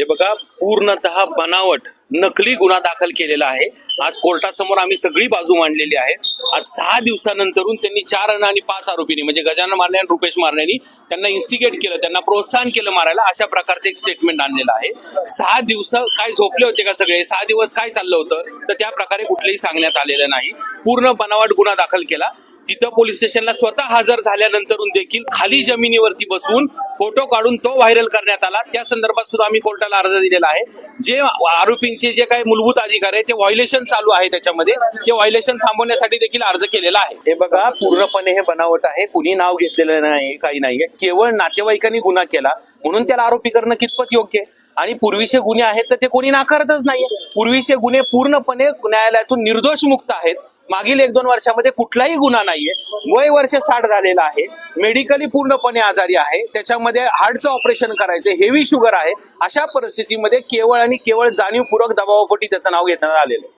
हे बघा पूर्णतः बनावट नकली गुन्हा दाखल केलेला आहे. आज कोर्टासमोर आम्ही सगळी बाजू मांडलेली आहे. आज सहा दिवसानंतरून त्यांनी चार अण आणि पाच आरोपींनी म्हणजे गजानन मारणे आणि रुपेश मारण्यानी त्यांना इन्स्टिगेट केलं त्यांना प्रोत्साहन केलं मारायला अशा प्रकारचं एक स्टेटमेंट आणलेलं आहे. सहा दिवस काय झोपले होते का सगळे? सहा दिवस काय चाललं होतं? तर त्या प्रकारे कुठलेही सांगण्यात आलेलं नाही. पूर्ण बनावट गुन्हा दाखल केला. तिथं पोलीस स्टेशनला स्वतः हजर झाल्यानंतरून देखील खाली जमिनीवरती बसून फोटो काढून तो व्हायरल करण्यात आला. त्या संदर्भात सुद्धा आम्ही कोर्टाला अर्ज दिलेला आहे. जे आरोपींचे जे काही मूलभूत अधिकार आहे ते व्हायलेशन चालू आहे त्याच्यामध्ये. ते व्हायलेशन थांबवण्यासाठी देखील अर्ज केलेला आहे. हे बघा पूर्णपणे हे बनावट आहे. कुणी नाव घेतलेलं नाही काही नाहीये. केवळ नातेवाईकांनी गुन्हा केला. म्हणून त्याला आरोपी करणं कितपत योग्य आहे? आणि पूर्वीचे गुन्हे आहेत तर ते कोणी नाकारतच नाहीये. पूर्वीचे गुन्हे पूर्णपणे न्यायालयातून निर्दोष मुक्त आहेत. मागील एक दोन वर्षामध्ये कुठलाही गुन्हा नाहीये. वय वर्ष साठ झालेलं आहे. मेडिकली पूर्णपणे आजारी आहे. त्याच्यामध्ये हार्टचं ऑपरेशन करायचं हेवी शुगर आहे. अशा परिस्थितीमध्ये केवळ आणि केवळ जाणीवपूर्वक दबावापोटी त्याचं नाव घेण्यात आलेलं आहे.